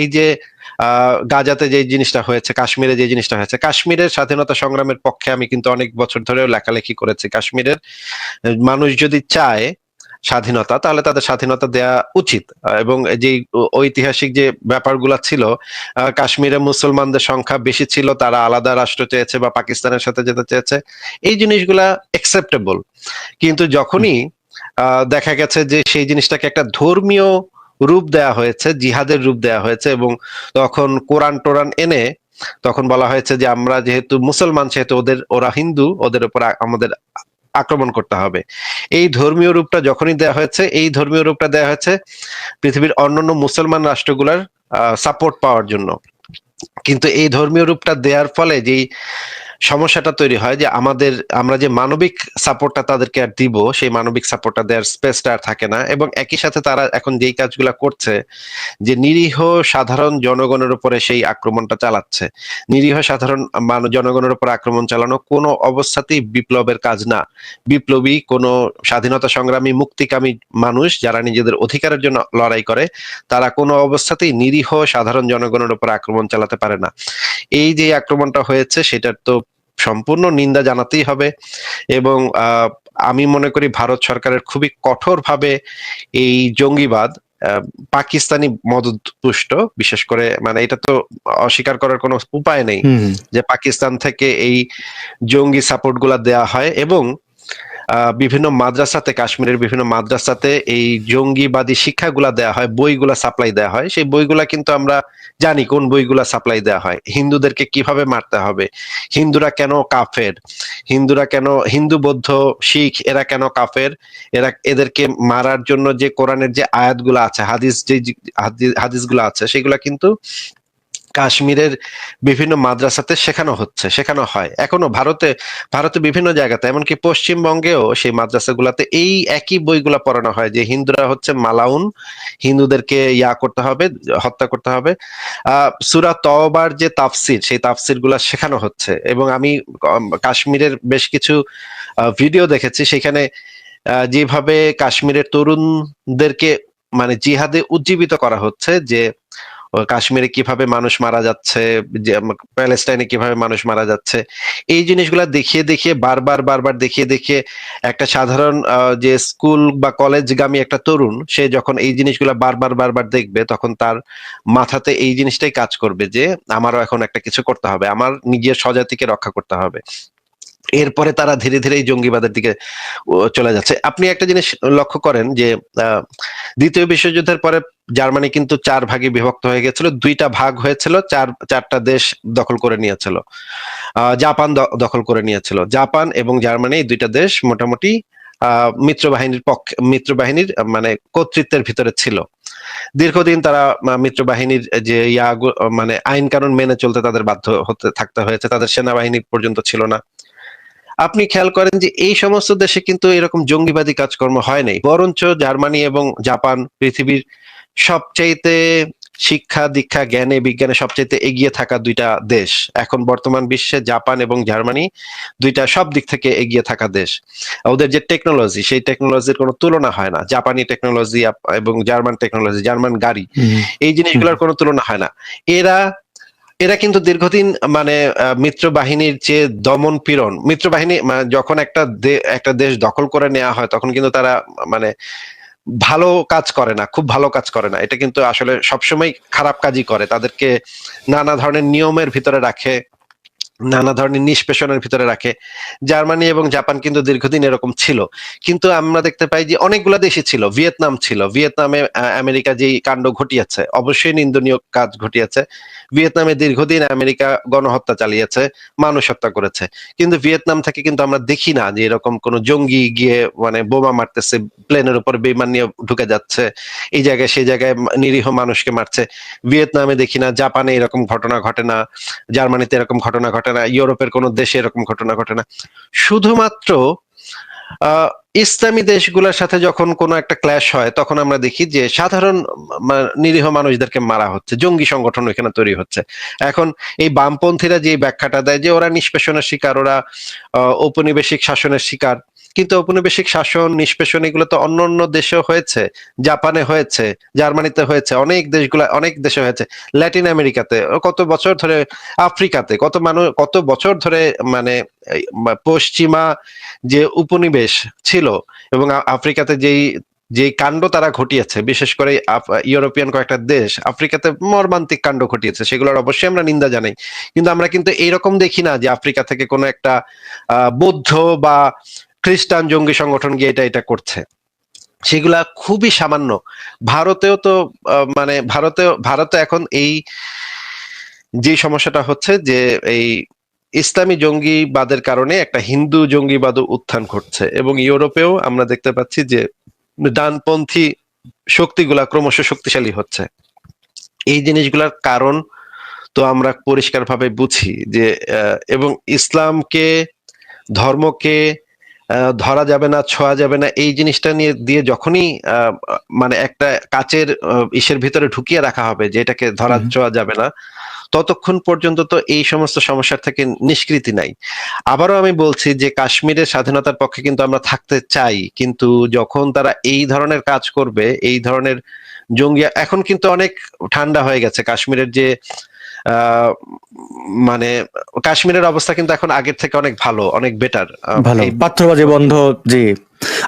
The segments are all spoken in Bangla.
এই যে গাজাতে যে জিনিসটা হয়েছে, কাশ্মীরে যে জিনিসটা হয়েছে, কাশ্মীরের স্বাধীনতা সংগ্রামের পক্ষে আমি কিন্তু অনেক বছর ধরেও লেখালেখি করেছি। কাশ্মীরের মানুষ যদি চায় স্বাধীনতা, তাহলে তাদের স্বাধীনতা দেয়া উচিত। এবং যে ঐতিহাসিক যে ব্যাপারগুলো ছিল কাশ্মীরে মুসলমানদের সংখ্যা বেশি ছিল, তারা আলাদা রাষ্ট্র চেয়েছে বা পাকিস্তানের সাথে যেতে চেয়েছে, এই জিনিসগুলা একসেপ্টেবল কিন্তু যখনই দেখা গেছে যে সেই জিনিসটাকে একটা ধর্মীয় রূপ দেয়া হয়েছে, জিহাদের রূপ দেয়া হয়েছে এবং তখন কোরআন টোরান এনে তখন বলা হয়েছে যে আমরা যেহেতু মুসলমান, সেহেতু ওদের, ওরা হিন্দু, ওদের উপর আমাদের আক্রমণ করতে হবে। এই ধর্মীয় রূপটা যখনই দেয়া হয়েছে, এই ধর্মীয় রূপটা দেয়া হয়েছে পৃথিবীর অন্যান্য মুসলমান রাষ্ট্রগুলার সাপোর্ট পাওয়ার জন্য। কিন্তু এই ধর্মীয় রূপটা দেওয়ার ফলে যেই সমস্যাটা তৈরি হয় যে আমাদের, আমরা যে মানবিক সাপোর্টটা তাদেরকে আর দিব, সেই মানবিক সাপোর্টটা দেওয়ার স্পেসটা আর থাকে না। এবং একই সাথে তারা এখন যেই কাজগুলো করছে, যে নিরীহ সাধারণ জনগণের উপরে সেই আক্রমণটা চালাচ্ছে। নিরীহ সাধারণ মান- জনগণের উপর আক্রমণ চালানো কোনো অবস্থাতেই বিপ্লবের কাজ না। বিপ্লবী কোনো স্বাধীনতা সংগ্রামী, মুক্তিকামী মানুষ যারা নিজেদের অধিকারের জন্য লড়াই করে, তারা কোনো অবস্থাতেই নিরীহ সাধারণ জনগণের উপর আক্রমণ চালাতে পারে না। এই যে আক্রমণটা হয়েছে সেটার তো সম্পূর্ণ নিন্দা জানাতেই হবে এবং আমি মনে করি ভারত সরকারের খুবই কঠোরভাবে এই জঙ্গিবাদ পাকিস্তানি মদত পুষ্ট বিশেষ করে মানে এটা তো অস্বীকার করার কোনো উপায় নেই যে পাকিস্তান থেকে এই জঙ্গি সাপোর্টগুলা দেয়া হয় এবং বিভিন্ন মাদ্রাসাতে, কাশ্মীরের বিভিন্ন মাদ্রাসাতে এই জঙ্গিবাদী শিক্ষাগুলা দেয়া হয়, বইগুলা সাপ্লাই দেয়া হয়। সেই বইগুলা কিন্তু আমরা জানি কোন বইগুলা সাপ্লাই দেয়া হয়। হিন্দুদেরকে কীভাবে মারতে হবে? হিন্দুরা কেন কাফের? হিন্দুরা কেন, হিন্দু বৌদ্ধ, শিখ, এরা কেন কাফের? এরা, এদেরকে মারার জন্য যে কোরআনের যে আয়াতগুলো আছে, হাদিস যে, হাদিস, হাদিসগুলো আছে, সেগুলা কিন্তু কাশ্মীরের বিভিন্ন মাদ্রাসাতে শেখানো হচ্ছে, শেখানো হয়। এখনও ভারতে ভারতে বিভিন্ন জায়গাতে, এমনকি পশ্চিমবঙ্গেও সেই মাদ্রাসাগুলোতে এই একই বইগুলা পড়ানো হয় যে হিন্দুরা হচ্ছে মালাউন, হিন্দুদেরকে ইয়া করতে হবে, হত্যা করতে হবে। সুরা তওবার যে তাফসির, সেই তাফসিরগুলা শেখানো হচ্ছে। এবং আমি কাশ্মীরের বেশ কিছু ভিডিও দেখেছি, সেখানে যেভাবে কাশ্মীরের তরুণদেরকে মানে জিহাদে উজ্জীবিত করা হচ্ছে যে কাশ্মীরে কীভাবে মানুষ মারা যাচ্ছে প্যালেস্টাইনে কীভাবে মানুষ মারা যাচ্ছে, এই জিনিসগুলা দেখিয়ে দেখিয়ে, বারবার বারবার দেখিয়ে দেখিয়ে একটা সাধারণ যে স্কুল বা কলেজগামী একটা তরুণ, সে যখন এই জিনিসগুলা বারবার বারবার দেখবে, তখন তার মাথাতে এই জিনিসটাই কাজ করবে যে, আমারও এখন একটা কিছু করতে হবে, আমার নিজের স্বজাতিকে রক্ষা করতে হবে। এরপরে তারা ধীরে ধীরে জঙ্গিবাদের দিকে চলে যাচ্ছে। আপনি একটা জিনিস লক্ষ্য করেন যে দ্বিতীয় বিশ্বযুদ্ধের পরে জার্মানি কিন্তু চার ভাগে বিভক্ত হয়ে গেছিল, দুইটা ভাগ হয়েছিল, চার, চারটা দেশ দখল করে নিয়েছিল। জাপান দখল করে নিয়েছিল। জাপান এবং জার্মানি দুইটা দেশ মোটামুটি মিত্র বাহিনীর পক্ষে মিত্র বাহিনীর মানে কর্তৃত্বের ভিতরে ছিল। দীর্ঘদিন তারা মিত্র বাহিনীর যে ইয়া মানে আইন কানুন মেনে চলতে তাদের বাধ্য হতে, থাকতে হয়েছে। তাদের সেনাবাহিনী পর্যন্ত ছিল না। আপনি খেয়াল করেন যে এই সমস্ত দেশে কিন্তু এরকম জঙ্গিবাদী কাজকর্ম হয় নাই। বরঞ্চ জার্মানি এবং জাপান পৃথিবীর সবচাইতে শিক্ষা দীক্ষা জ্ঞানে বিজ্ঞানে সবচাইতে এগিয়ে থাকা দুইটা দেশ। এখন বর্তমান বিশ্বে জাপান এবং জার্মানি দুইটা সব দিক থেকে এগিয়ে থাকা দেশ। ওদের যে টেকনোলজি সেই টেকনোলজির কোনো তুলনা হয় না। জাপানি টেকনোলজি এবং জার্মান টেকনোলজি জার্মান গাড়ি এই জিনিসগুলোর কোনো তুলনা হয় না। এরা এরা কিন্তু দীর্ঘদিন মানে মিত্র বাহিনীর যে দমন পীড়ন। মিত্র বাহিনী যখন একটা একটা দেশ দখল করে নেওয়া হয়, তখন কিন্তু তারা মানে ভালো কাজ করে না, খুব ভালো কাজ করে না। এটা কিন্তু আসলে সবসময় খারাপ কাজই করে। তাদেরকে নানা ধরনের নিয়মের ভিতরে রাখে, নানা ধরনের নিষ্পেষণের ভিতরে রাখে। জার্মানি এবং জাপান কিন্তু দীর্ঘদিন এরকম ছিল। কিন্তু আমরা দেখতে পাই যে অনেকগুলো দেশই ছিল। ভিয়েতনাম ছিল। ভিয়েতনামে আমেরিকা যেই কাণ্ড ঘটিয়েছে, অবশ্যই নিন্দনীয় কাজ ঘটিয়েছে। ভিয়েতনামে দীর্ঘদিন আমেরিকা গণহত্যা চালিয়েছে, মানুষ হত্যা করেছে। কিন্তু ভিয়েতনাম থেকে কিন্তু আমরা দেখি না যে এরকম কোন জঙ্গি গিয়ে মানে বোমা মারতেছে, প্লেনের উপর বিমান নিয়ে ঢুকে যাচ্ছে, এই জায়গায় সেই জায়গায় নিরীহ মানুষকে মারছে। ভিয়েতনামে দেখি না, জাপানে এরকম ঘটনা ঘটে না, জার্মানিতে এরকম ঘটনা ঘটে না, ইউরোপের কোন দেশে এরকম ঘটনা ঘটে না। শুধুমাত্র ইসলামী দেশগুলোর সাথে যখন কোনো একটা ক্ল্যাশ হয়, তখন আমরা দেখি যে সাধারণ নিরীহ মানুষদেরকে মারা হচ্ছে, জঙ্গি সংগঠন এখানে তৈরি হচ্ছে। এখন এই বামপন্থীরা যে ব্যাখ্যাটা দেয় যে ওরা নিষ্পেষণের শিকার, ওরা ঔপনিবেশিক শাসনের শিকার কিন্তু ঔপনিবেশিক শাসন, নিষ্পেষণ এগুলো তো অন্য অন্য দেশেও হয়েছে। জাপানে হয়েছে, জার্মানিতে হয়েছে, অনেক দেশগুলো, অনেক দেশে হয়েছে। ল্যাটিন আমেরিকাতে, কত বছর ধরে, আফ্রিকাতে, কত মানুষ কত বছর ধরে মানে পশ্চিমা যে উপনিবেশ ছিল এবং আফ্রিকাতে যেই যে কাণ্ড তারা ঘটিয়েছে, বিশেষ করে ইউরোপিয়ান কয়েকটা দেশ, আফ্রিকাতে মর্মান্তিক কাণ্ড ঘটিয়েছে, সেগুলোর অবশ্যই আমরা নিন্দা জানাই। কিন্তু আমরা কিন্তু এইরকম দেখি না যে আফ্রিকা থেকে কোনো একটা বৌদ্ধ বা খ্রিস্টান জঙ্গি সংগঠন গিয়ে এটা এটা করছে। সেগুলা খুবই সামান্য। ভারতেও তো মানে ভারতেও, ভারতে এখন এই যে সমস্যাটা হচ্ছে যে এই ইসলামী জঙ্গিবাদের কারণে একটা হিন্দু জঙ্গিবাদ উত্থান ঘটছে এবং ইউরোপেও আমরা দেখতে পাচ্ছি যে ডানপন্থী শক্তিগুলা ক্রমশ শক্তিশালী হচ্ছে। এই জিনিসগুলার কারণ তো আমরা পরিষ্কারভাবে বুঝি যে এবং ইসলামকে, ধর্মকে ধরা যাবে না ছোঁয়া যাবে না। এই জিনিসটা নিয়ে দিয়ে যখনই মানে একটা কাচের ইসের ভিতরে ঢুকিয়ে রাখা হবে যে এটাকে ধরা। ছোঁয়া যাবে না ততক্ষণ পর্যন্ত তো এই সমস্ত সমস্যার থেকে নিষ্কৃতি নাই। আবারও আমি বলছি যে কাশ্মীরের স্বাধীনতার পক্ষে কিন্তু আমরা থাকতে চাই কিন্তু যখন তারা এই ধরনের কাজ করবে এই ধরনের জঙ্গি এখন কিন্তু অনেক ঠান্ডা হয়ে গেছে। কাশ্মীরের যে মানে কাশ্মীরের অবস্থা কিন্তু এখন আগের থেকে অনেক ভালো অনেক বেটার ভালো। পাত্রবাজি বন্ধ জি।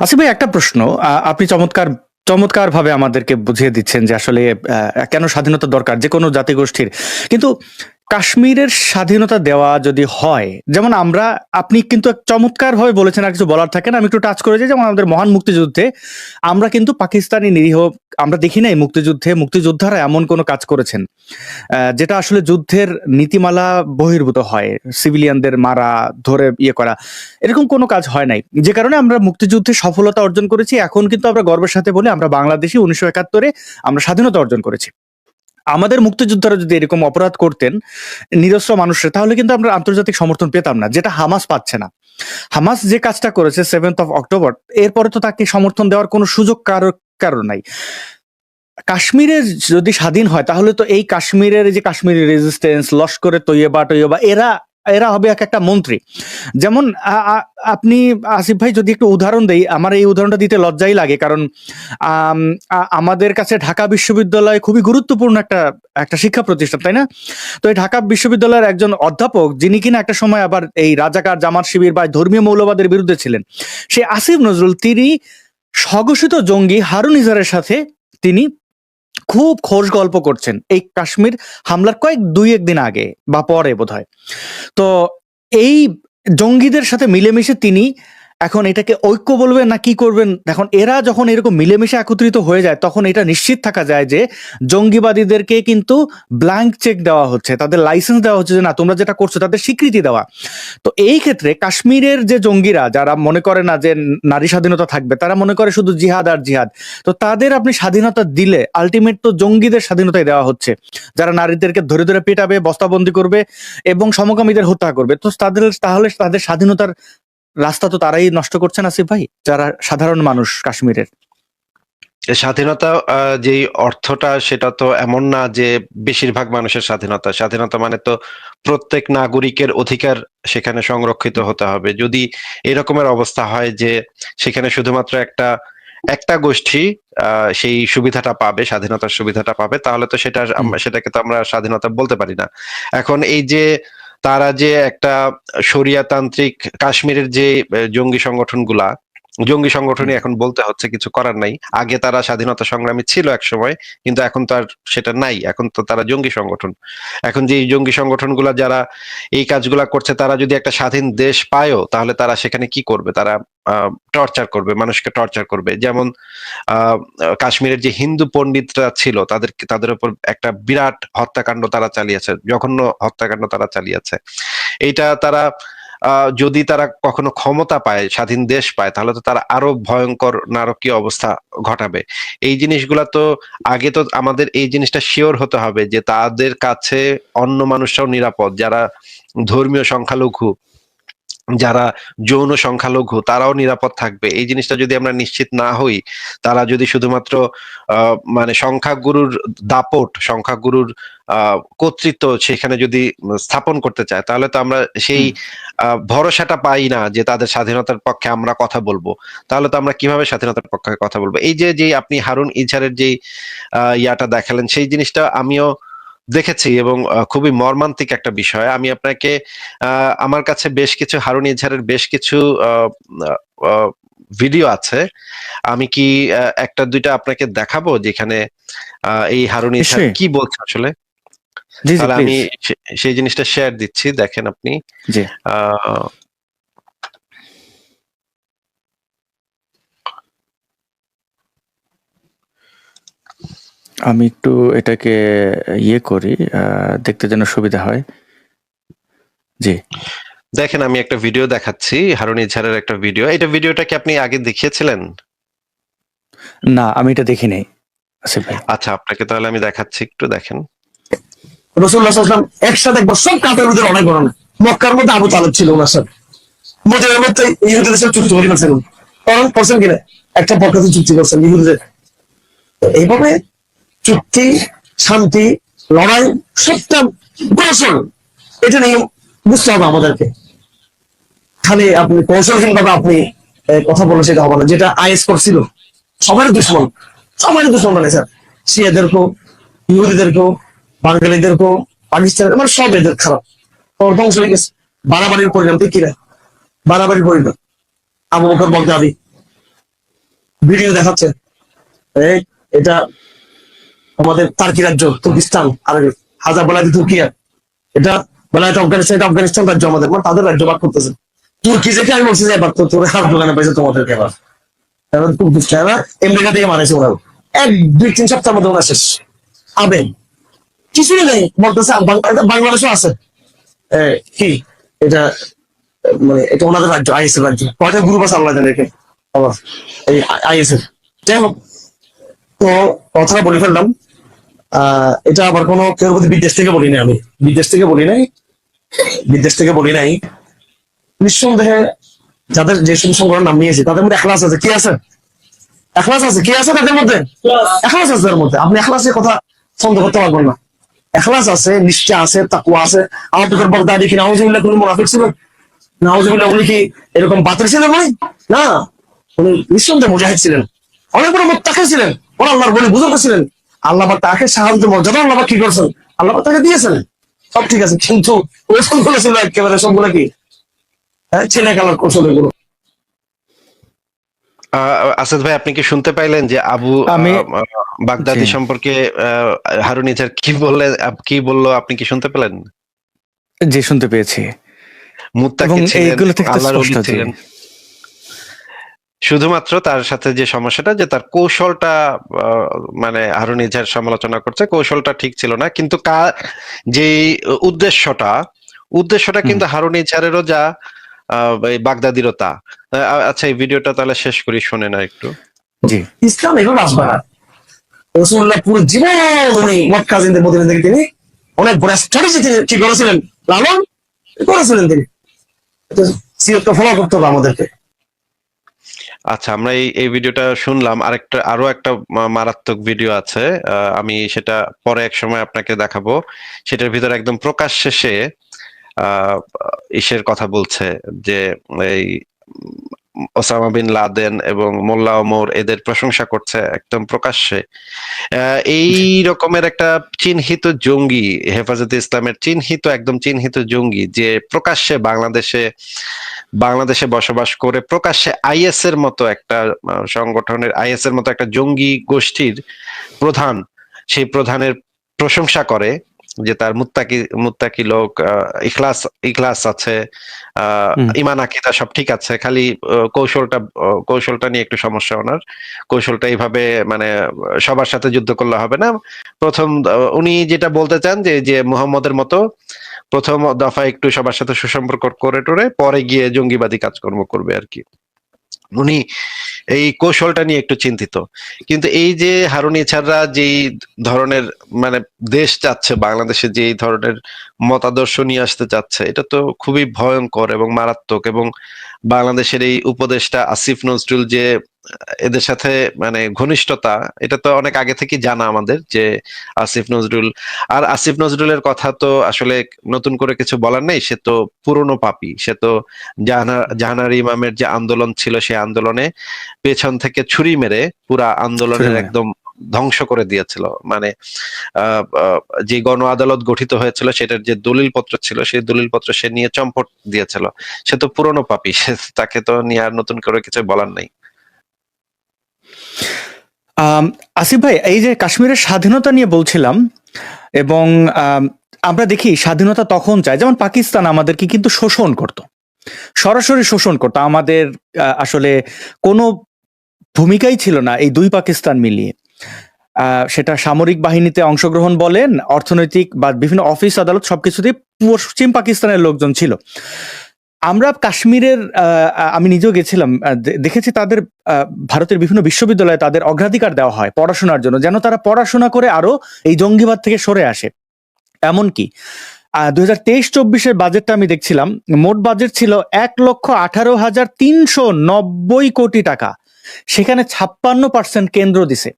আসিফ ভাই একটা প্রশ্ন আপনি চমৎকার চমৎকার ভাবে আমাদেরকে বুঝিয়ে দিচ্ছেন যে আসলে আহ, কেন স্বাধীনতা দরকার যে কোনো জাতিগোষ্ঠীর। কিন্তু কাশ্মীরের স্বাধীনতা দেওয়া যদি হয়, যেমন আমরা, আপনি কিন্তু চমৎকার ভাবে বলেছেন, আর কিছু বলার থাকে না, আমি একটু টাচ করে যাই, যেমন আমাদের মহান মুক্তিযুদ্ধে, আমরা কিন্তু পাকিস্তানি নিরীহ, আমরা দেখি নাই মুক্তিযুদ্ধে, মুক্তিযোদ্ধারা এমন কোনো কাজ করেছেন যেটা আসলে যুদ্ধের নীতিমালা বহির্ভূত হয় সিভিলিয়ানদের মারা, ধরে ইয়ে করা, এরকম কোনো কাজ হয় নাই। যে কারণে আমরা মুক্তিযুদ্ধে সফলতা অর্জন করেছি, এখন কিন্তু আমরা গর্বের সাথে বলি, আমরা বাংলাদেশি উনিশশো একাত্তরে আমরা স্বাধীনতা অর্জন করেছি। আমাদের মুক্তিযোদ্ধারা যদি এরকম অপরাধ করতেন, নিরস্ত্র মানুষের, তাহলে কিন্তু আমরা আন্তর্জাতিক সমর্থন পেতাম না, যেটা হামাস পাচ্ছে না। হামাস যে কাজটা করেছে সেভেন্থ অফ অক্টোবর এরপরে তো তাকে সমর্থন দেওয়ার কোনো সুযোগ কারও কারও নাই। কাশ্মীরে যদি স্বাধীন হয়, তাহলে তো এই কাশ্মীরের যে কাশ্মীরি রেজিস্ট্যান্স লস্করে তৈয়বা টৈয়বা এরা এরা হবে এক একটা মন্ত্রী। যেমন আপনি, আসিফ ভাই, যদি একটু উদাহরণ দেই, আমার এই উদাহরণটা দিতে লজ্জাই লাগে, কারণ আমাদের কাছে ঢাকা বিশ্ববিদ্যালয় খুবই গুরুত্বপূর্ণ একটা একটা শিক্ষা প্রতিষ্ঠান, তাই না? তো এই ঢাকা বিশ্ববিদ্যালয়ের একজন অধ্যাপক, যিনি কিনা একটা সময় আবার এই রাজাকার জামাত শিবির বা ধর্মীয় মৌলবাদের বিরুদ্ধে ছিলেন সেই আসিফ নজরুল, তিনি স্বঘোষিত জঙ্গি হারুন ইজারের সাথে তিনি খুব খোঁজ গল্প করছেন এই কাশ্মীর হামলার কয়েক দুই একদিন আগে বা পরে বোধ হয় তো এই জঙ্গিদের সাথে মিলেমিশে তিনি এখন এটাকে ঐক্য বলবেন না কি করবেন? এখন এরা যখন এরকম মিলেমিশে একত্রিত হয়ে যায়, তখন এটা নিশ্চিত থাকা যায় যে জঙ্গিবাদীদেরকে কিন্তু ব্ল্যাঙ্ক চেক দেওয়া হচ্ছে, তাদের লাইসেন্স দেওয়া হচ্ছে যে না, তোমরা যেটা করছ তাদের স্বীকৃতি দেওয়া। তো এই ক্ষেত্রে কাশ্মীরের যে জঙ্গিরা, যারা মনে করে না যে নারী স্বাধীনতা থাকবে, তারা মনে করে শুধু জিহাদ আর জিহাদ। তো তাদের আপনি স্বাধীনতা দিলে আলটিমেট তো জঙ্গিদের স্বাধীনতাই দেওয়া হচ্ছে, যারা নারীদেরকে ধরে ধরে পেটাবে, বস্তাবন্দি করবে এবং সমকামীদের হত্যা করবে। তো তাদের, তাহলে তাদের স্বাধীনতার রাস্তা তো তারাই নষ্ট করছেন আসিফ ভাই যারা সাধারণ মানুষ কাশ্মীরের। স্বাধীনতা যেই অর্থটা সেটা তো এমন না যে বেশিরভাগ মানুষের স্বাধীনতা। স্বাধীনতা মানে তো প্রত্যেক নাগরিকের অধিকার সেখানে সংরক্ষিত হতে হবে। যদি এরকমের অবস্থা হয় যে সেখানে শুধুমাত্র একটা একটা গোষ্ঠী আহ, সেই সুবিধাটা পাবে স্বাধীনতার সুবিধাটা পাবে তাহলে তো সেটা সেটাকে তো আমরা স্বাধীনতা বলতে পারি না। এখন এই যে তারা যে একটা শরিয়াতান্ত্রিক কাশ্মীরের যে জঙ্গি সংগঠনগুলা জঙ্গি সংগঠনই এখন বলতে হচ্ছে কিছু করার নাই। আগে তারা স্বাধীনতা সংগ্রামী ছিল এক সময়, কিন্তু এখন তো আর সেটা নাই। এখন তো তারা জঙ্গি সংগঠন। এখন যে জঙ্গি সংগঠনগুলা যারা এই কাজগুলা করছে, তারা যদি একটা স্বাধীন দেশ পায়ও, তাহলে তারা সেখানে কি করবে? তারা টর্চার করবে, মানুষকে টর্চার করবে। যেমন কাশ্মীরের যে হিন্দু পণ্ডিতরা ছিল তাদের তাদের উপর একটা বিরাট হত্যাকাণ্ড তারা চালিয়েছে, জঘন্য হত্যাকাণ্ড তারা চালিয়েছে। এইটা তারা যদি তারা কখনো ক্ষমতা পায়, স্বাধীন দেশ পায়, তাহলে তো তারা আরও ভয়ঙ্কর, নারকীয় অবস্থা ঘটাবে। এই জিনিসগুলা তো আগে তো আমাদের এই জিনিসটা শিওর হতে হবে যে তাদের কাছে অন্য মানুষরাও নিরাপদ। যারা ধর্মীয় সংখ্যালঘু, যারা যৌন সংখ্যালঘু, তারাও নিরাপদ থাকবে। এই জিনিসটা যদি আমরা নিশ্চিত না হই, তারা যদি শুধুমাত্র মানে সংখ্যাগুরুর দাপট, সংখ্যাগুরুর কর্তৃত্ব সেখানে যদি স্থাপন করতে চায়, তাহলে তো আমরা সেই ভরসাটা পাই না যে তাদের স্বাধীনতার পক্ষে আমরা কথা বলব। তাহলে তো আমরা কীভাবে স্বাধীনতার পক্ষে কথা বলব? এই যে যে আপনি হারুন ইজারের যে ইয়াটা দেখালেন সেই জিনিসটা আমিও দেখেছি এবং খুবই মর্মান্তিক একটা বিষয়। আমি আপনাকে আহ, আমার কাছে বেশ কিছু হারুন ইজহারের বেশ কিছু ভিডিও আছে। আমি কি একটা দুইটা আপনাকে দেখাবো যেখানে আহ, এই হারুন ইজহার কি বলছে আসলে? জি জি তাহলে আমি সেই জিনিসটা শেয়ার দিচ্ছি দেখেন আপনি। জি। আমি একটু এটাকে ইয়ে করি দেখতে যেন সুবিধা হয়। জি। দেখেন আমি একটা ভিডিও দেখাচ্ছি হারুন ইজহারের একটা ভিডিও এটা ভিডিওটা কি আপনি আগে দেখিয়েছিলেন? না আমি এটা দেখি নাই ভাই। আচ্ছা আপনাকে তাহলে আমি দেখাচ্ছি একটু দেখেন। রসুল্লাহ সাল্লাম একসাথে সব কাপেরদের অনেক বড় না মক্কার মধ্যে আবু তালেব ছিল ওনার সাথে। মদিনার মধ্যে ইহুদিদের সাথে চুক্তি করে ফেলছেন কারণ করছেন কিনা? একটা পক্ষে চুক্তি করছেন ইহুদিদের। তো এইভাবে চুক্তি, শান্তি, লড়াই সবটা কৌশল। এটা নিয়ে বুঝতে হবে আমাদেরকে। খালি আপনি কৌশলহীন ভাবে আপনি কথা বলে সেটা হবে না। যেটা আইএস করছিল সবার দুশ্মন। সবার দুশ্মন মানে স্যার শিয়াদেরকেও, ইহুদিদেরকেও বাঙালিদেরকেও পাকিস্তানের মানে সব এদের খারাপ। ধ্বংস হয়ে গেছে। বাড়াবাড়ির পরিণাম। ঠিক কিনা বাড়াবাড়ির পরিণাম। আবু বকর বগদাদি ভিডিও দেখাচ্ছে। এই, এটা আমাদের তার্কি রাজ্য, তুর্কিস্তান আর হাজার বেলাতে তুর্কিয়া এটা বেলাতে আফগানিস্তান, এটা আফগানিস্তান রাজ্য আমাদের। মানে তাদের রাজ্য ভাগ করতেছে। তুর্কি যেটা, আমি বলছি যাই এবার তো তোর হাত দোকানে পাইছে তোমাদেরকে এবার। তুর্কিস্তান আমেরিকা থেকে মানেছে ওরা এক, দুই, তিন সপ্তাহের মধ্যে ওরা শেষ। আবেন কিছুই নেই। বলতেছে বাংলাদেশও আছে। কি? এটা মানে এটা ওনাদের রাজ্য আইএস এর রাজ্য। কয়টা গ্রুপ আছে আল্লাহ জানে আবার এই আইএস এর যাই হোক তো কথাটা বলে ফেললাম। আহ, এটা আবার কোনো কেউ প্রতি বিদেশ থেকে বলি নাই আমি। বিদেশ থেকে বলি নাই। বিদেশ থেকে বলি নাই। নিঃসন্দেহে যাদের যে সমস্ত সংগঠন নাম নিয়েছে তাদের মধ্যে এখলাস আছে। কি আছে? এখলাস আছে? কি আছে তাদের মধ্যে? এখলাস। আছে তাদের মধ্যে। আপনি এখলাসের কথা সন্দেহ করতে পারবেন না। এখলাস আছে নিষ্ঠা আছে তাকুয়া আছে। আমার তোর বগদাদি কি নাউজুবিল্লাহ, কোন মুনাফিক ছিল? নাউজুবিল্লাহ, উনি কি এরকম বাতিল ছিলেন উনি না। উনি নিঃসন্দেহে মুজাহিদ ছিলেন। অনেক বড় মোত্তাকে ছিলেন। ওরা আল্লাহর বলে বুঝতে ছিলেন। আল্লাহ তাকে সাহায্য, মর্যাদা আল্লাহ কি করছেন? আল্লাহ তাকে দিয়েছেন। সব ঠিক আছে, কিন্তু ওই সবগুলো ছিল একেবারে সবগুলো কি? হ্যাঁ ছেলে কালার কৌশল এগুলো আসাদ ভাই আপনি কি শুনতে পাইলেন যে আবু আমি- বাগদাদি সম্পর্কে আহ, হারুন ইজহার কি বললে কি বলল আপনি কি শুনতে পেলেন? যে শুনতে পেয়েছি। মুত্তাকি ছিলেন এইগুলো থেকে তো আল্লাহর ওলি ছিলেন। শুধুমাত্র তার সাথে যে সমস্যাটা যে তার কৌশলটা মানে হারুন সমালোচনা করছে কৌশলটা ঠিক ছিল না। কিন্তু যে উদ্দেশ্যটা উদ্দেশ্যটা কিন্তু হারুন ইজহারেরও যা আহ, এই বাগদাদিরও তা। আচ্ছা এই ভিডিওটা তাহলে শেষ করি শোনে না একটু। জি। ইসলাম এভাবে আসবে না রসুল্লাহ পুরো জীবন উনি মক্কাজিনদের মধ্যে থেকে তিনি অনেক বড় স্ট্র্যাটেজি কি করেছিলেন। লালন করেছিলেন তিনি। ফলো করতে হবে আমাদেরকে। আচ্ছা আমরা এই এই ভিডিওটা শুনলাম। আরেকটা আরও একটা মারাত্মক ভিডিও আছে। আহ, আমি সেটা পরে এক সময় আপনাকে দেখাবো। সেটার ভিতরে একদম প্রকাশ শেষে আহ ইসের কথা বলছে যে এই ওসামা বিন লাদেন এবং মোল্লা ওমর এদের প্রশংসা করছে একদম প্রকাশ্যে। এই রকমের একটা চিহ্নিত জঙ্গি, হেফাজতে ইসলামের চিহ্নিত, একদম চিহ্নিত জঙ্গি যে প্রকাশ্যে বাংলাদেশে বাংলাদেশে বসবাস করে, প্রকাশ্যে আইএস এর মতো একটা সংগঠনের আইএস এর মতো একটা জঙ্গি গোষ্ঠীর প্রধান, সেই প্রধানের প্রশংসা করে। যে তার মুত্তাকি মুত্তাকি লোক ইখলাস ইখলাস আছে ইমান আকিদা সব ঠিক আছে খালি কৌশলটা কৌশলটা নিয়ে একটু সমস্যা ওনার। কৌশলটা এইভাবে মানে সবার সাথে যুদ্ধ করলে হবে না। প্রথম উনি যেটা বলতে চান যে যে মুহাম্মদের মতো প্রথম দফা একটু সবার সাথে সুসম্পর্ক করে টোরে পরে গিয়ে জঙ্গিবাদী কাজকর্ম করবে আর কি। উনি এই কৌশলটা নিয়ে একটু চিন্তিত। কিন্তু এই যে হারুন ইছাররা যেই ধরনের মানে দেশ চাচ্ছে, বাংলাদেশে যেই ধরনের মতাদর্শ নিয়ে আসতে চাচ্ছে, এটা তো খুবই ভয়ঙ্কর এবং মারাত্মক এবং বাংলাদেশের এই উপদেষ্টা আসিফ নজরুল যে এদের সাথে মানে ঘনিষ্ঠতা এটা তো অনেক আগে থেকে জানা আমাদের যে আসিফ নজরুল আর আসিফ নজরুলের কথা তো আসলে নতুন করে কিছু বলার নেই সে তো পুরনো পাপী সে তো জাহানার জাহানার ইমামের যে আন্দোলন ছিল সেই আন্দোলনে পেছন থেকে ছুরি মেরে পুরা আন্দোলনের একদম ধ্বংস করে দিয়েছিল। মানে যে গণ আদালত গঠিত হয়েছিল সেটার যে দলিল পত্র ছিল সেই দলিল পত্র সে নিয়ে চম্পট দিয়েছিল। সে তো পুরনো পাপি তাকে তো নিয়ে আর নতুন করে কিছু বলার নাই। আসিফ ভাই এই যে কাশ্মীরের স্বাধীনতা নিয়ে বলছিলাম এবং আম, আমরা দেখি স্বাধীনতা তখন চাই যেমন পাকিস্তান আমাদেরকে কিন্তু শোষণ করত। সরাসরি শোষণ করতো। আমাদের আসলে কোনো ভূমিকাই ছিল না এই দুই পাকিস্তান মিলিয়ে। সেটা সামরিক বাহিনীতে অংশগ্রহণ বলেন, অর্থনৈতিক বা বিভিন্ন অফিস, আদালত সবকিছুতেই পশ্চিম পাকিস্তানের লোকজন ছিল। আমরা কাশ্মীরের আমি নিজেও গেছিলাম দেখেছি তাদের ভারতের বিভিন্ন বিশ্ববিদ্যালয়ে তাদের অগ্রাধিকার দেওয়া হয় পড়াশোনার জন্য, যেন তারা পড়াশোনা করে আরও এই জঙ্গিবাদ থেকে সরে আসে। এমনকি দুই হাজার তেইশ চব্বিশের বাজেটটা আমি দেখছিলাম, মোট বাজেট ছিল এক লক্ষ আঠারো হাজার তিনশো নব্বই কোটি টাকা। সেখানে ছাপ্পান্ন পার্সেন্ট কেন্দ্র দিছে।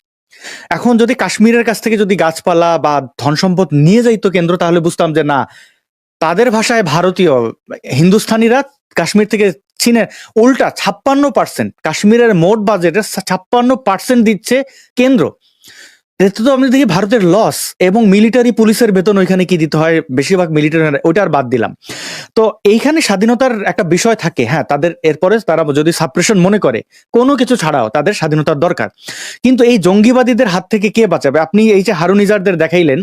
এখন যদি কাশ্মীরের কাছ থেকে যদি গাছপালা বা ধন সম্পদ নিয়ে যাইতো কেন্দ্র, তাহলে বুঝতাম যে না, তাদের ভাষায় ভারতীয়, হিন্দুস্থানিরা কাশ্মীর থেকে চীনের উল্টা ছাপ্পান্ন পার্সেন্ট কাশ্মীরের মোট বাজেটের ছাপ্পান্ন পার্সেন্ট দিচ্ছে কেন্দ্র। তো আমি দেখি ভারতের লস এবং মিলিটারি পুলিশের বেতন ওইখানে কি দিতে হয়? বেশিরভাগ মিলিটারি ওইটা আর বাদ দিলাম। তো এইখানে স্বাধীনতার একটা বিষয় থাকে হ্যাঁ তাদের এরপরে তারা যদি সাপ্রেশন মনে করে, কোনো কিছু ছাড়াও তাদের স্বাধীনতার দরকার। কিন্তু এই জঙ্গিবাদীদের হাত থেকে কে বাঁচাবে? আপনি এই যে হারুন ইজারদের দেখাইলেন,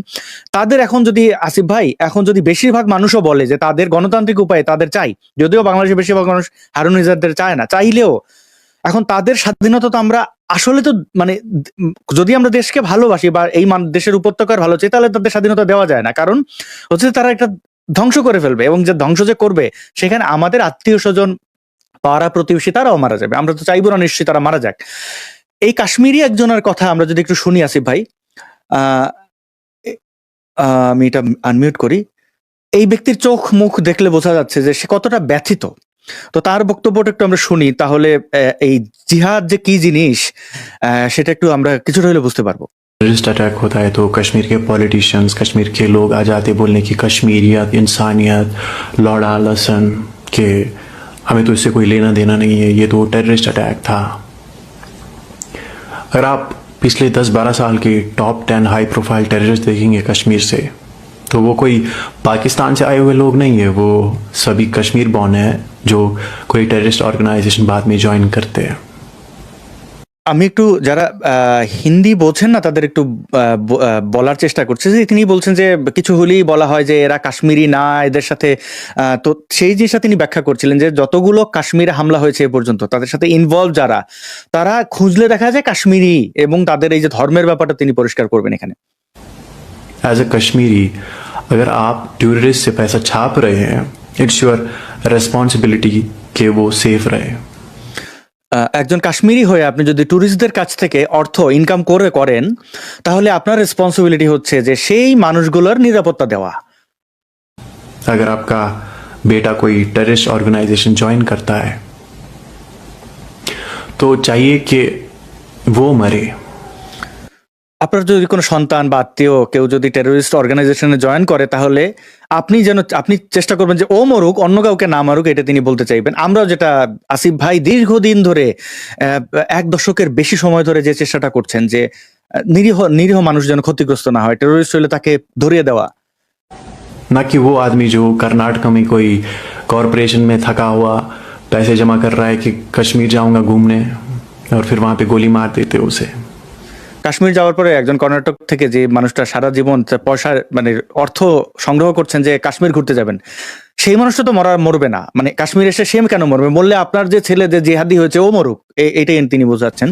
তাদের এখন যদি আসিফ ভাই, এখন যদি বেশিরভাগ মানুষও বলে যে তাদের গণতান্ত্রিক উপায়ে তাদের চাই, যদিও বাংলাদেশের বেশিরভাগ মানুষ হারুন ইজারদের চায় না, চাইলেও এখন তাদের স্বাধীনতা তো আমরা আসলে তো মানে যদি আমরা দেশকে ভালোবাসি বা এই দেশের উপত্যকার ভালো চাই তাহলে তাদের স্বাধীনতা দেওয়া যায় না। কারণ হচ্ছে তারা একটা ধ্বংস করে ফেলবে এবং যে ধ্বংস যে করবে, সেখানে আমাদের আত্মীয় স্বজন, পাড়া প্রতিবেশী, তারাও মারা যাবে। আমরা তো চাইব না নিশ্চয়ই তারা মারা যাক। এই কাশ্মীরি একজনের কথা আমরা যদি একটু শুনি, আসিফ ভাই আমি এটা আনমিউট করি। এই ব্যক্তির চোখ মুখ দেখলে বোঝা যাচ্ছে যে সে কতটা ব্যথিত। তো তার বক্তব্যটা একটু আমরা শুনি তাহলে আহ, এই জিহাদ যে কি জিনিস আহ, সেটা একটু আমরা কিছুটা হলে বুঝতে পারবো टेररिस्ट अटैक होता है तो कश्मीर के पॉलिटिशियंस कश्मीर के लोग आ जाते बोलने की कश्मीरियत इंसानियत लॉर्ड आलसन के हमें तो इससे कोई लेना देना नहीं है ये तो टेररिस्ट अटैक था अगर आप पिछले 10-12 साल के टॉप 10 हाई प्रोफाइल टेररिस्ट देखेंगे कश्मीर से तो वो कोई पाकिस्तान से आए हुए लोग नहीं है वो सभी कश्मीर बॉर्न है जो कोई टेररिस्ट ऑर्गेनाइजेशन बाद में ज्वाइन करते हैं আমি একটু যারা আহ, হিন্দি বোঝেন না তাদের একটু আহ, ব- আহ, বলার চেষ্টা করছে যে তিনি বলছেন যে কিছু হলেই বলা হয় যে এরা কাশ্মীরি না এদের সাথে আহ, তো সেই জিনিসটা তিনি ব্যাখ্যা করছিলেন যে যতগুলো কাশ্মীরে হামলা হয়েছে এ পর্যন্ত তাদের সাথে ইনভলভ যারা তারা খুঁজলে দেখা যায় কাশ্মীরি এবং তাদের এই যে ধর্মের ব্যাপারটা তিনি পরিষ্কার করবেন এখানে एज अ कश्मीरी अगर आप टूरिस्ट से पैसा छाप रहे हैं इट्स योर रेस्पॉन्सिबिलिटी कि वो सेफ रहे আহ, একজন কাশ্মীরি হয়ে আপনি যদি ট্যুরিস্টদের কাছ থেকে অর্থ ইনকাম করে করেন তাহলে আপনার রেসপন্সিবিলিটি হচ্ছে যে সেই মানুষগুলোর নিরাপত্তা দেওয়া अगर आपका बेटा कोई टेररिस्ट ऑर्गेनाइजेशन ज्वाइन करता है तो चाहिए कि वो मरे আপনার যদি কোনো সন্তান বা আত্মীয় কেউ যদি টেরোরিস্ট অর্গানাইজেশনে জয়েন করে তাহলে আপনি যেন আপনি চেষ্টা করবেন যে ও মরুক অন্য কাউকে না মারুক এটা তিনি বলতে চাইবেন আমরাও যেটা আসিফ ভাই দীর্ঘদিন ধরে আহ, এক দশকের বেশি সময় ধরে যে চেষ্টাটা করছেন যে আহ, নিরীহ নিরীহ মানুষ যেন ক্ষতিগ্রস্ত না হয় টেরোরিস্ট হলে তাকে ধরিয়ে দেওয়া ना कि वो आदमी जो कर्नाटक में कोई कॉरपोरेशन में थका हुआ पैसे जमा कर रहा है कि कश्मीर जाऊंगा घूमने और फिर वहां पे गोली मार देते उसे কাশ্মীর যাওয়ার পরে একজন কর্ণাটক থেকে যে মানুষটা সারা জীবন তার পয়সা মানে অর্থ সংগ্রহ করছেন যে কাশ্মীর ঘুরতে যাবেন সেই মানুষটা তো মরা মরবে না মানে কাশ্মীর এসে সেম কেন মরবে মরলে আপনার যে ছেলে যে জেহাদি হয়েছে ও মরুক এ- এটাই তিনি বোঝাচ্ছেন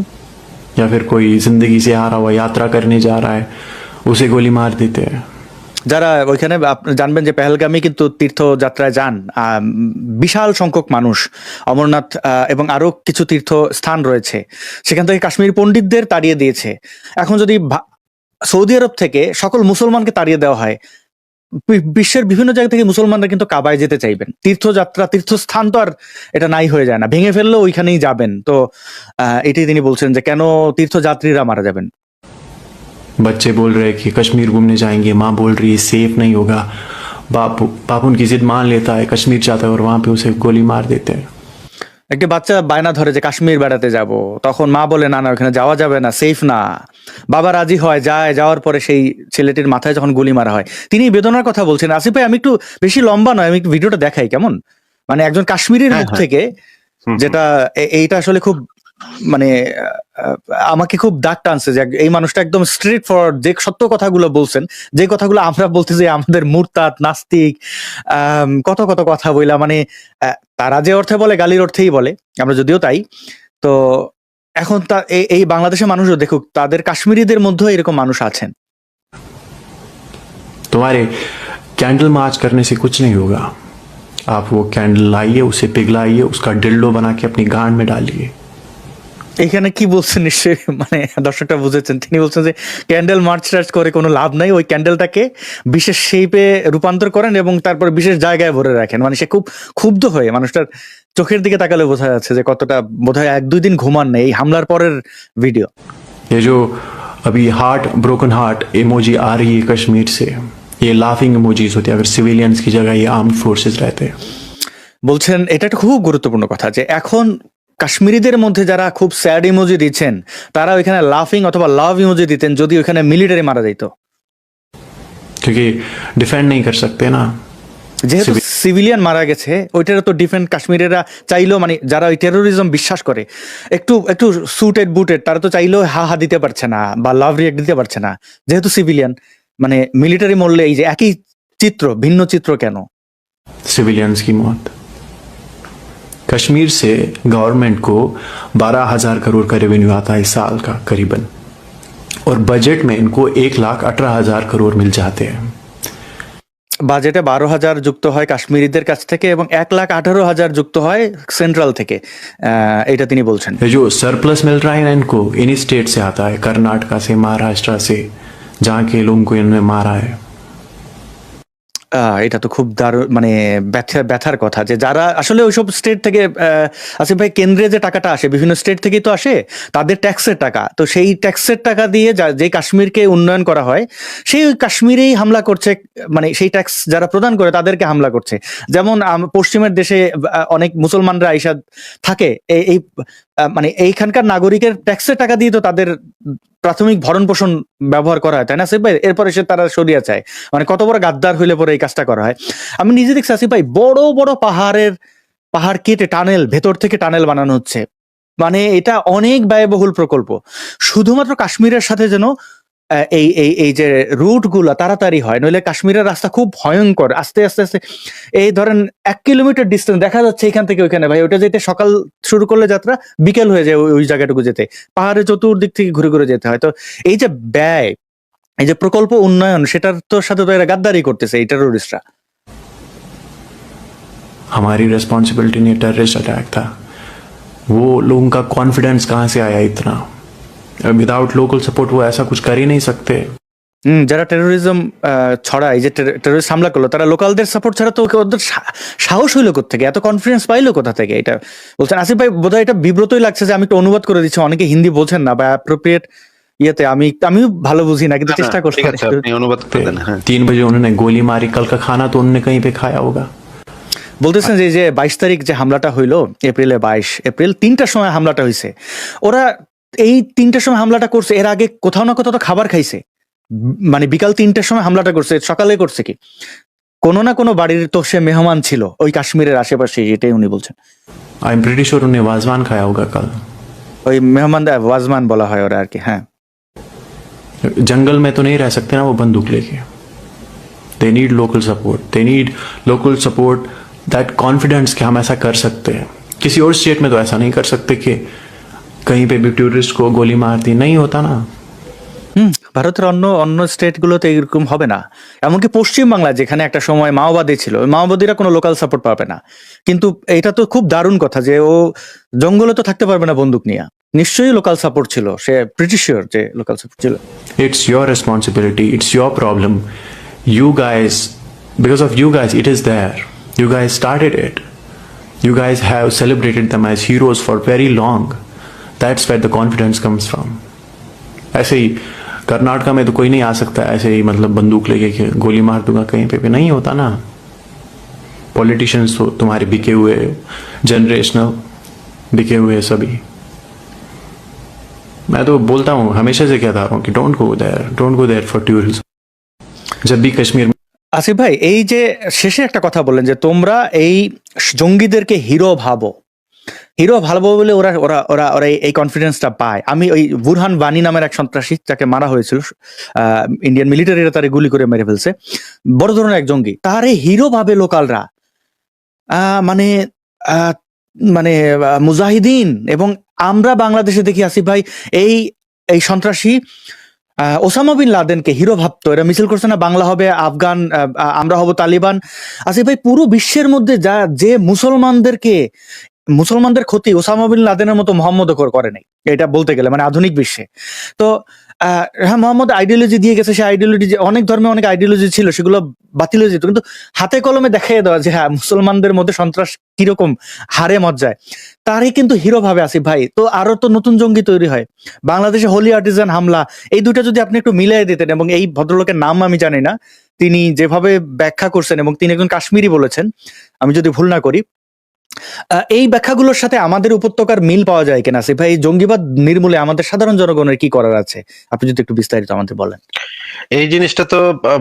या फिर कोई जिंदगी से हारा हुआ यात्रा करने जा रहा है उसे गोली मार देते हैं যারা ওইখানে জানবেন যে পেহেলগামী কিন্তু তীর্থযাত্রায় যান বিশাল সংখ্যক মানুষ, অমরনাথ এবং আরও কিছু তীর্থ স্থান রয়েছে। সেখান থেকে কাশ্মীর পণ্ডিতদের তাড়িয়ে দিয়েছে। এখন যদি সৌদি আরব থেকে সকল মুসলমানকে তাড়িয়ে দেওয়া হয় বিশ্বের বিভিন্ন জায়গা থেকে মুসলমানরা কিন্তু কাবায় যেতে চাইবেন। তীর্থযাত্রা, তীর্থস্থান তো আর এটা নাই হয়ে যায় না। ভেঙে ফেললেও ওইখানেই যাবেন। তো এটাই তিনি বলছেন যে কেন তীর্থযাত্রীরা মারা যাবেন? बच्चे बोल रहे हैं कि कश्मीर घूमने जाएंगे माँ बोल रही है सेफ नहीं होगा बाप बाप उनकी जिद मान लेता है कश्मीर जाता है और वहां पे उसे गोली मार देते हैं একটি বাচ্চা বায়না ধরে যে কাশ্মীর বেড়াতে যাব তখন মা বলে না না ওখানে যাওয়া যাবে না সেফ না বাবা রাজি হয় যায় যাওয়ার পরে সেই ছেলেটির মাথায় যখন গুলি মারা হয় তিনি এই বেদনার কথা বলছেন আসিফ ভাই আমি একটু বেশি লম্বা নয় আমি একটু ভিডিওটা দেখাই কেমন মানে একজন কাশ্মীরের হ্যাঁ, মুখ হ্যাঁ। থেকে হুম, যেটা এ- এইটা আসলে খুব মানে আহ, আমাকে খুব দাগ টানছে যে এই মানুষটা একদম স্ট্রেট ফরওয়ার্ড যে সত্য কথাগুলো বলছেন যে কথাগুলো আমরা বলতে যে আমাদের মুরতাদ নাস্তিক আম, কত কত কথা বইলা মানে আহ, তারা যে অর্থে বলে গালির অর্থেই বলে আমরা যদিও তাই তো এখন তা এই- এই বাংলাদেশের মানুষও দেখুক তাদের কাশ্মীরিদের মধ্যেও এরকম মানুষ আছেন तुम्हारे कैंडल मार्च करने से कुछ नहीं होगा आप वो कैंडल लाइए उसे पिघलाइए उसका डिल्डो बना के अपनी गांड में डालिए এখানে কি বলছেন নিশ্চয়ই মানে দর্শকটা বুঝেছেন তিনি বলছেন যে ক্যান্ডেল মার্চ টার্চ করে কোনো লাভ নাই ওই ক্যান্ডেলটাকে বিশেষ শেপে রূপান্তর করেন এবং তারপর বিশেষ জায়গায় ভরে রাখেন মানে সে খুব ক্ষুব্ধ হয়ে মানুষটার চোখের দিকে তাকালে বোঝা যাচ্ছে যে কতটা বোধহয় এক দুই দিন ঘুমান নেই এই হামলার পরের ভিডিও ये जो अभी हार्ट ब्रोकन हार्ट इमोजी आ रही है कश्मीर से ये लाफिंग इमोजीज होती है अगर सिविलियंस की जगह ये आर्म्ड फोर्सेस रहते हैं বলছেন এটা একটা খুব গুরুত্বপূর্ণ কথা যে এখন কাশ্মীরিদের মধ্যে যারা খুব স্যাড ইমোজি দিচ্ছেন তারা ওইখানে লাফিং অথবা লাভ ইমোজি দিতেন যদি ওইখানে মিলিটারি মারা যেত क्योंकि डिफेंड नहीं कर सकते ना যেহেতু সিভিলিয়ান মারা গেছে ওইটার তো ডিফেন্ড কাশ্মীরেরা চাইলেও মানে যারা ওই টেরোরিজম বিশ্বাস করে একটু একটু সুটেড বুটেড তারা তো চাইলেও হা হা দিতে পারছে না বা লাভ রিয়েক্ট দিতে পারছে না যেহেতু সিভিলিয়ান মানে মিলিটারি মরলে এই যে একই চিত্র ভিন্ন চিত্র কেন सिविलियंस की मौत कश्मीर से गवर्नमेंट को बारह हजार करोड़ का रेवेन्यू आता है इस साल का करीबन और बजट में इनको एक लाख अठारह हजार करोड़ मिल जाते हैं বাজেটে বারো হাজার যুক্ত হয় কাশ্মীরিদের কাছ থেকে এবং এক লাখ আঠারো হাজার যুক্ত হয় সেন্ট্রাল থেকে আহ, এটা তিনি বলছেন ये जो सरप्लस मिल रहा है ना इनको इन्हीं स्टेट से आता है कर्नाटका से महाराष्ट्र से जहाँ के लोगों को इन्होंने मारा है আহ, এটা তো খুব দারুণ মানে ব্যথা ব্যথার কথা যে যারা আসলে ওইসব স্টেট থেকে আসিফ ভাই, কেন্দ্রে যে টাকাটা আসে, বিভিন্ন স্টেট থেকেই তো আসে, তাদের ট্যাক্সের টাকা। তো সেই ট্যাক্সের টাকা দিয়ে যা- কাশ্মীরকে উন্নয়ন করা হয়, সেই কাশ্মীরেই হামলা করছে মানে সেই ট্যাক্স যারা প্রদান করে তাদেরকে হামলা করছে। যেমন পশ্চিমের দেশে অনেক মুসলমানরা আইসা থাকে এই মানে এইখানকার নাগরিকের ট্যাক্সের টাকা দিয়ে তো তাদের প্রাথমিক ভরণ পোষণ ব্যবহার করা হয়, তাই না আসিফ ভাই? এরপরে সে তারা সরিয়ে চায়। মানে কত বড় গাদ্দার হইলে পরে এই কাজটা করা হয়। আমি নিজে দেখছি আসিফ ভাই, বড় বড় পাহাড়ের, পাহাড় কেটে টানেল, ভেতর থেকে টানেল বানানো হচ্ছে। মানে এটা অনেক ব্যয়বহুল প্রকল্প। শুধুমাত্র কাশ্মীরের সাথে যেন এই এই এই যে রুট গুলা তাড়াতাড়ি হয় নইলে কাশ্মীরের রাস্তা খুব ভয়ঙ্কর আস্তে আস্তে আস্তে এই ধরেন এক কিলোমিটার ডিস্টেন্স দেখা যাচ্ছে এখান থেকে ওইখানে ভাই ওটা যেতে সকাল শুরু করলে যাত্রা বিকেল হয়ে যায় ওই- ওই জায়গাটুকু যেতে পাহাড়ের চতুর্দিক থেকে ঘুরে ঘুরে যেতে হয় তো এই যে ব্যয় এই যে প্রকল্প উন্নয়ন সেটার তো সাথে তো এরা গাদ্দারি করতেছে এই টেরোরিস্টরা हमारी रेस्पॉन्सिबिलिटी नहीं टेररिस्ट अटैक था वो लोगों का कॉन्फिडेंस कहाँ से आया इतना विदाउट लोकल सपोर्ट वो ऐसा कुछ कर ही नहीं सकते হুম যারা টেরোরিজম ছড়া এই যে টেরোরিস্ট হামলা করলো তারা লোকালদের সাপোর্ট ছাড়া তো ওকে- ওদের সা- সাহস হইলো থেকে এত কনফিডেন্স পাইলো কোথা থেকে এটা বলছেন আসিফ ভাই বোধহয় এটা বিব্রতই লাগছে যে আমি একটু অনুবাদ করে দিচ্ছি অনেকে হিন্দি বোঝেন না বা অ্যাপ্রোপ্রিয়েট ইয়েতে আমি আমিও ভালো বুঝি না কিন্তু চেষ্টা ঠিক আছে করছি আপনি অনুবাদ করে দেন হ্যাঁ तीन बजे उन्होंने गोली मारी कल का खाना तो उन्होंने कहीं पे खाया होगा বলতেছেন যে এই যে বাইশ তারিখ যে হামলাটা হইলো এপ্রিলে বাইশ এপ্রিল তিনটার সময় হামলাটা হয়েছে ওরা এই তিনটার সময় হামলাটা করছে এর আগে কোথাও না কোথাও তো খাবার খাইছে উম, মানে বিকাল তিনটার সময় হামলাটা করছে সকালে করছে কি কোনো না কোনো বাড়ির তো সে মেহমান ছিল ওই কাশ্মীরের আশেপাশে এটাই উনি বলছেন आई एम प्रिटी श्योर उन्हें वाजवान खाया होगा कल ওই মেহমান ওয়াজমান বলা হয় ওরা আর কি হ্যাঁ जंगल में तो नहीं रह सकते ना वो बंदूक लेके they need local support they need local support that confidence कि हम ऐसा कर सकते हैं किसी और स्टेट में तो ऐसा नहीं कर सकते कि कहीं पे भी टूरिस्ट को गोली मार दी नहीं होता ना হুম ভারতের অন্য অন্য স্টেট গুলোতে এরকম হবে না এমনকি পশ্চিম বাংলা যেখানে একটা সময় মাওবাদী ছিল ওই মাওবাদীরা কোনো লোকাল সাপোর্ট পাবে না কিন্তু এটা তো খুব দারুণ কথা যে ও জঙ্গলে তো থাকতে পারবে না বন্দুক নিয়ে নিশ্চয়ই লোকাল সাপোর্ট ছিল সে প্রিটি শিওর যে লোকাল সাপোর্ট ছিল It's your responsibility. It's your problem. You guys, because of you guys, it is there. You guys started it. You guys have celebrated them as heroes for very long. That's where the confidence comes from. ऐसे ही कर्नाटका में तो कोई नहीं आ सकता ऐसे ही मतलब बंदूक लेके कि गोली मार दूंगा कहीं पे भी नहीं होता ना पॉलिटिशियंस तो तुम्हारे बिके हुए जनरेशनल बिके हुए सभी मैं तो बोलता हूँ हमेशा से कहता रहा हूँ कि don't go there don't go there for tourism जब भी कश्मीर में আসিফ ভাই এই যে শেষে একটা কথা বললেন যে তোমরা এই জঙ্গিদেরকে হিরো ভাবো হিরো ভালো বলে ওরা ওরা ওরা ওরা এই- কনফিডেন্সটা পায়। আমি ওই বুরহান বানি নামের এক সন্ত্রাসী যাকে মারা হয়েছিল ইন্ডিয়ান মিলিটারিরা তারে গুলি করে মেরে ফেলছে। বড় ধরনের এক জঙ্গি। তারে হিরো ভাবে লোকালরা মানে মানে মুজাহিদিন এবং আমরা বাংলাদেশে দেখি আসিফ ভাই, এই এই সন্ত্রাসী ওসামা বিন লাদেনকে হিরো ভাবতো। এরা মিছিল করছে না, বাংলা হবে, আফগান আমরা হব তালিবান। আসিফ ভাই, পুরো বিশ্বের মধ্যে যা, যে মুসলমানদেরকে মুসলমানদের ক্ষতি ওসামা বিন লাদেনের মতো মোহাম্মদ করে নাই। এটা বলতে গেলে মানে আধুনিক বিশ্বে। তো হ্যাঁ মোহাম্মদ আইডিওলজি দিয়ে গেছে সেই আইডিওলজি অনেক ধর্মে অনেক আইডিওলজি ছিল, সেগুলো বাতিল হয়ে যেত। কিন্তু হাতে কলমে দেখাই দেওয়া যে হ্যাঁ মুসলমানদের মধ্যে সন্ত্রাস কীরকম হারে মজ্জায়, তারই কিন্তু হিরো ভাবে আসিফ ভাই। তো আরও তো নতুন জঙ্গি তৈরি হয়। বাংলাদেশে হোলি আর্টিজান হামলা, এই দুইটা যদি আপনি একটু মিলাই দিতেন, এবং এই ভদ্রলোকের নাম আমি জানি না, তিনি যেভাবে ব্যাখ্যা করছেন, এবং তিনি একজন কাশ্মীরি বলেছেন, আমি যদি ভুল না করি এই ব্যাখ্যাগুলোর সাথে আমাদের উপত্যকার মিল পাওয়া যায় কিনা? আসিফ ভাই জঙ্গিবাদ নির্মূলে আমাদের সাধারণ জনগণের কি করার আছে? আপনি যদি একটু বিস্তারিত আমাদের বলেন। এই জিনিসটা তো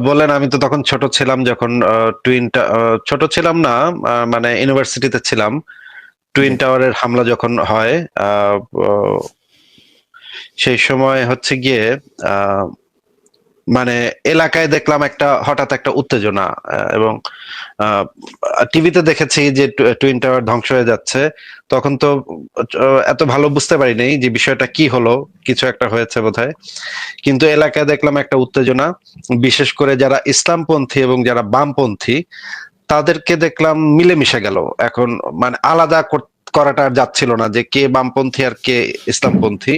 বলেন আমি তো তখন ছোট ছিলাম যখন টুইনটা ছোট ছিলাম না মানে ইউনিভার্সিটিতে ছিলাম। টুইন টাওয়ারের হামলা যখন হয় সেই সময় হচ্ছে গিয়ে আহ, মানে এলাকায় দেখলাম একটা হঠাৎ একটা উত্তেজনা এবং টিভিতে দেখেছি যে টুইন টাওয়ার ধ্বংস হয়ে যাচ্ছে। তখন তো এত ভালো বুঝতে পারিনি যে বিষয়টা কি হলো, কিছু একটা হয়েছে বোধহয়। কিন্তু এলাকায় দেখলাম একটা উত্তেজনা, বিশেষ করে যারা ইসলামপন্থী এবং যারা বামপন্থী, তাদেরকে দেখলাম মিলেমিশে গেল। এখন মানে আলাদা কর- করাটা আর যাচ্ছিল না যে কে বামপন্থী আর কে ইসলামপন্থী।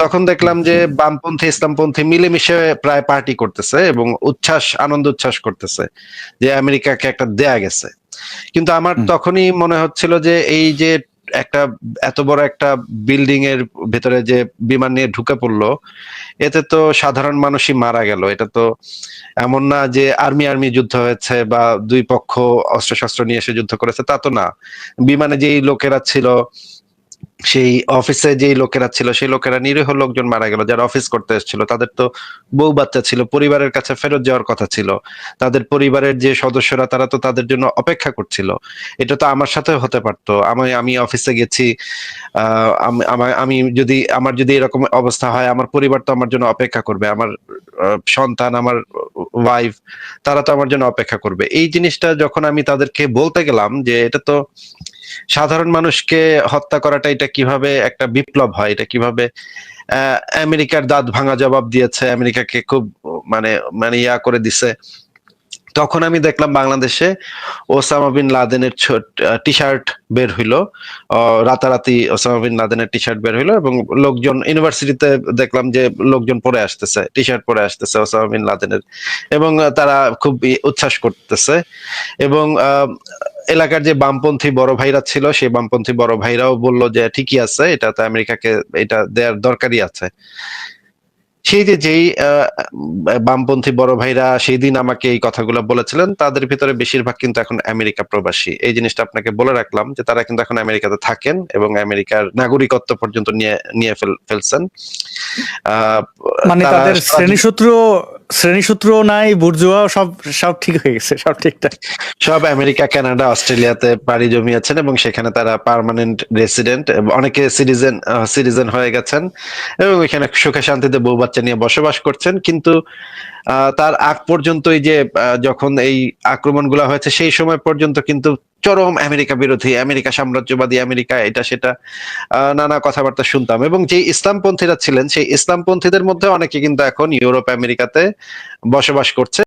তখন দেখলাম যে বামপন্থী ইসলামপন্থী মিলেমিশে প্রায় পার্টি করতেছে এবং উচ্ছ্বাস আনন্দ উচ্ছ্বাস করতেছে যে আমেরিকাকে একটা দেয়া গেছে। কিন্তু আমার তখনই মনে হচ্ছিল যে এই যে একটা, এত বড় একটা বিল্ডিং এর ভেতরে যে বিমান নিয়ে ঢুকে পড়ল, এতে তো সাধারণ মানুষই মারা গেল। এটা তো এমন না যে আর্মি আর্মি যুদ্ধ হয়েছে বা দুই পক্ষ অস্ত্রশস্ত্র নিয়ে এসে যুদ্ধ করেছে, তা তো না। বিমানে যেই লোকেরা ছিল সেই অফিসে যেই লোকেরা ছিল, সেই লোকেরা নিরীহ লোকজন মারা গেল, যারা অফিস করতে এসেছিল। তাদের তো বউ বাচ্চা ছিল, পরিবারের কাছে ফেরত যাওয়ার কথা ছিল। তাদের পরিবারের যে সদস্যরা, তারা তো তাদের জন্য অপেক্ষা করছিল। এটা তো আমার সাথে হতে পারতো। আমি আমি অফিসে গেছি আম- যদি, আমার যদি এরকম অবস্থা হয়, আমার পরিবার তো আমার জন্য অপেক্ষা করবে। আমার সন্তান, আমার ওয়াইফ তারা তো আমার জন্য অপেক্ষা করবে। এই জিনিসটা যখন আমি তাদেরকে বলতে গেলাম যে, এটা তো সাধারণ মানুষকে হত্যা করাটা এটা কীভাবে একটা বিপ্লব হয়? এটা কীভাবে আমেরিকার দাঁত ভাঙা জবাব দিয়েছে? আমেরিকাকে খুব মানে মানে ইয়া করে দিছে। তখন আমি দেখলাম বাংলাদেশে ওসামা বিন লাদেনের টি শার্ট বের হইল। রাতারাতি ওসামা বিন লাদেনের টি শার্ট বের হইল এবং লোকজন ইউনিভার্সিটিতে দেখলাম যে লোকজন পরে আসতেছে টি শার্ট পরে আসতেছে ওসামা বিন লাদেনের। এবং তারা খুব উচ্ছ্বাস করতেছে। এবং এলাকার যে বামপন্থী বড় ভাইরা ছিল, সেই বামপন্থী বড় ভাইরাও বলল যে ঠিকই আছে, এটা তো আমেরিকাকে, এটা দেওয়ার দরকারই আছে। সেই যে যেই বামপন্থী বড় ভাইরা সেই দিন আমাকে এই কথাগুলো বলেছিলেন তাদের ভিতরে বেশিরভাগ কিন্তু এখন আমেরিকা প্রবাসী। এই জিনিসটা আপনাকে বলে রাখলাম যে তারা কিন্তু এখন আমেরিকাতে থাকেন এবং আমেরিকার নাগরিকত্ব পর্যন্ত নিয়ে নিয়ে ফেলছেন। আহ, মানে তাদের শ্রেণীসূত্র শ্রেণীসূত্র নাই বুর্জুয়া সব সব ঠিক হয়ে গেছে, সব ঠিকঠাক। সব আমেরিকা, কানাডা, অস্ট্রেলিয়াতে পাড়ি জমিয়েছেন এবং সেখানে তারা পার্মানেন্ট রেসিডেন্ট অনেকে সিটিজেন সিটিজেন হয়ে গেছেন এবং এখানে সুখে শান্তিতে বউ বাচ্চা নিয়ে বসবাস করছেন। কিন্তু তার আগ পর্যন্ত এই যে যখন এই আক্রমণগুলো হয়েছে, সেই সময় পর্যন্ত কিন্তু চরম আমেরিকা বিরোধী, আমেরিকা সাম্রাজ্যবাদী, আমেরিকা এটা সেটা নানা কথাবার্তা শুনতাম। এবং যে ইসলামপন্থীরা ছিলেন, সেই ইসলামপন্থীদের মধ্যে অনেকে কিন্তু এখন ইউরোপ, আমেরিকাতে বসবাস করছে।